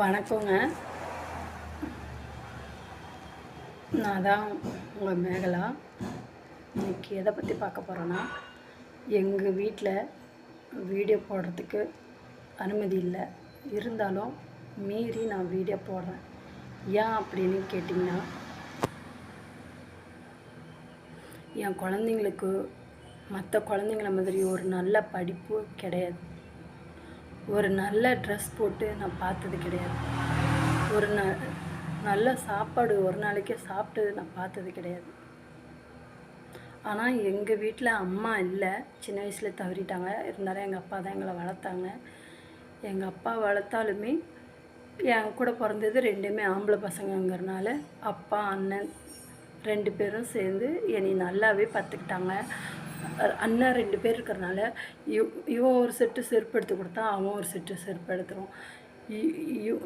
வணக்கங்க. நான் தான் உங்கள் மேகலா. இன்றைக்கி எதை பற்றி பார்க்க போகிறேன்னா எங்கள் வீட்டில் வீடியோ போடுறதுக்கு அனுமதி இல்லை. இருந்தாலும் மீறி நான் வீடியோ போடுறேன். ஏன் அப்படின்னு கேட்டிங்கன்னா என் குழந்தைங்களுக்கு மற்ற குழந்தைங்கள மாதிரி ஒரு நல்ல படிப்பு கிடையாது. ஒரு நல்ல ட்ரெஸ் போட்டு நான் பார்த்தது கிடையாது. ஒரு ந நல்ல சாப்பாடு ஒரு நாளைக்கே சாப்பிட்டு நான் பார்த்தது கிடையாது. ஆனால் எங்கள் வீட்டில் அம்மா இல்லை. சின்ன வயசில் தவறிட்டாங்க. இருந்தாலும் எங்கள் அப்பா தான் எங்களை வளர்த்தாங்க. எங்கள் அப்பா வளர்த்தாலுமே என் கூட பிறந்தது ரெண்டுமே ஆம்பளை பசங்கங்கிறனால அப்பா அண்ணன் ரெண்டு பேரும் சேர்ந்து என்னை நல்லாவே பார்த்துக்கிட்டாங்க. அண்ணா அண்ணன் ரெண்டு பேர் இருக்கிறனால இவ் இவன் ஒரு செட்டு செருப்பு எடுத்து கொடுத்தா அவன் ஒரு செட்டு செருப்பு எடுத்துரும் இ-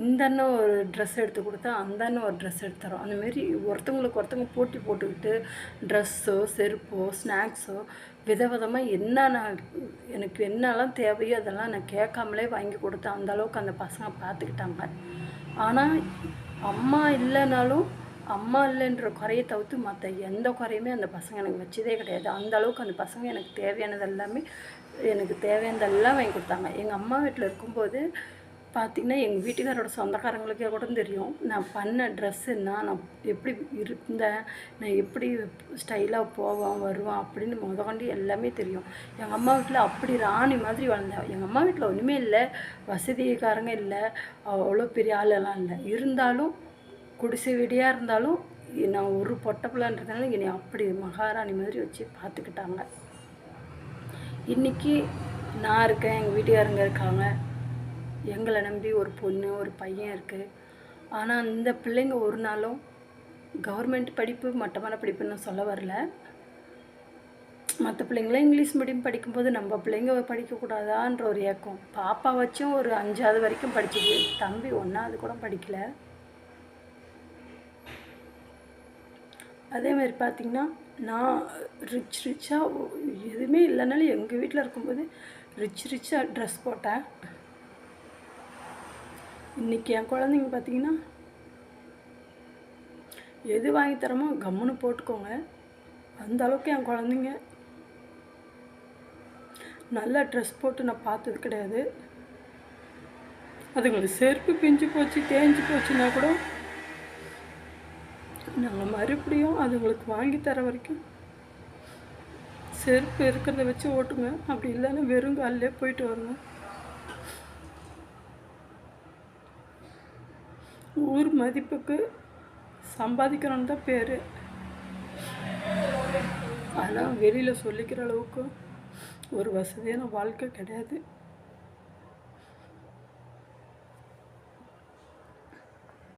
இந்த அண்ணன் ஒரு ட்ரெஸ் எடுத்து கொடுத்தா அந்த அண்ணன் ஒரு ட்ரெஸ் எடுத்துறோம் அந்தமாரி ஒருத்தவங்களுக்கு ஒருத்தவங்க போட்டி போட்டுக்கிட்டு ட்ரெஸ்ஸோ செருப்போ ஸ்நாக்ஸோ விதவிதமாக என்னென்ன எனக்கு என்னெல்லாம் தேவையோ அதெல்லாம் நான் கேட்காமலே வாங்கி கொடுத்தேன் அந்த அளவுக்கு அந்த பசங்க பார்த்துக்கிட்டாங்க. ஆனால் அம்மா இல்லைனாலும் அம்மா இல்லைன்ற குறையை தவிர்த்து மற்ற எந்த குறையுமே அந்த பசங்க எனக்கு வச்சதே கிடையாது. அந்த அளவுக்கு அந்த பசங்க எனக்கு தேவையானது எல்லாமே எனக்கு தேவையானதெல்லாம் வாங்கி கொடுத்தாங்க. எங்கள் அம்மா வீட்டில் இருக்கும்போது பார்த்திங்கன்னா எங்கள் வீட்டுக்காரோட சொந்தக்காரங்களுக்கே கூட தெரியும். நான் பண்ண ட்ரெஸ் என்ன நான் எப்படி இருந்தேன் நான் எப்படி ஸ்டைலாக போவேன் வருவேன் அப்படின்னு முதக்கொண்டு எல்லாமே தெரியும். எங்கள் அம்மா வீட்டில் அப்படி ராணி மாதிரி வளர்ந்தேன். எங்கள் அம்மா வீட்டில் ஒன்றுமே இல்லை. வசதிக்காரங்க இல்லை. அவ்வளோ பெரிய ஆளெல்லாம் இல்லை. இருந்தாலும் குடிசை வீடியாக இருந்தாலும் நான் ஒரு பொட்டை பிள்ளைன்றதுனால என்னை அப்படி மகாராணி மாதிரி வச்சு பார்த்துக்கிட்டாங்க. இன்றைக்கி நான் இருக்கேன் எங்கள் வீட்டுக்காரங்க இருக்காங்க. எங்களை நம்பி ஒரு பொண்ணு ஒரு பையன் இருக்குது ஆனால் இந்த பிள்ளைங்க ஒரு நாளும் கவர்மெண்ட் படிப்பு மட்டமான படிப்புன்னு சொல்ல வரல. மற்ற பிள்ளைங்களாம் இங்கிலீஷ் மீடியம் படிக்கும்போது நம்ம பிள்ளைங்க படிக்கக்கூடாதான்ற ஒரு ஏக்கம். பாப்பா வச்சும் ஒரு அஞ்சாவது வரைக்கும் படிச்சது. தம்பி ஒன்றாவது கூட படிக்கலை. அதே மாதிரி பார்த்திங்கன்னா நான் ரிச் ரிச்சாக எதுவுமே இல்லைனாலும் எங்கள் வீட்டில் இருக்கும்போது ரிச் ரிச்சாக ட்ரெஸ் போட்டேன். இன்றைக்கி என் குழந்தைங்க பார்த்தீங்கன்னா எது வாங்கி தரமோ கம்முன்னு போட்டுக்கோங்க. அந்த அளவுக்கு என் குழந்தைங்க நல்லா ட்ரெஸ் போட்டு நான் பார்த்தது கிடையாது. அதுங்களுக்கு செருப்பு பிஞ்சு போச்சு தேஞ்சு போச்சுன்னா கூட நாங்கள் மறுபடியும் அதுங்களுக்கு வாங்கி தர வரைக்கும் செருப்பு இருக்கிறத வச்சு ஓட்டுங்க. அப்படி இல்லைன்னா வெறும் காலிலே போயிட்டு வருங்க ஊர் மதிப்புக்கு சம்பாதிக்கணும்னு தான் பேர். ஆனால் வெளியில் சொல்லிக்கிற அளவுக்கு ஒரு வசதியான வாழ்க்கை கிடையாது.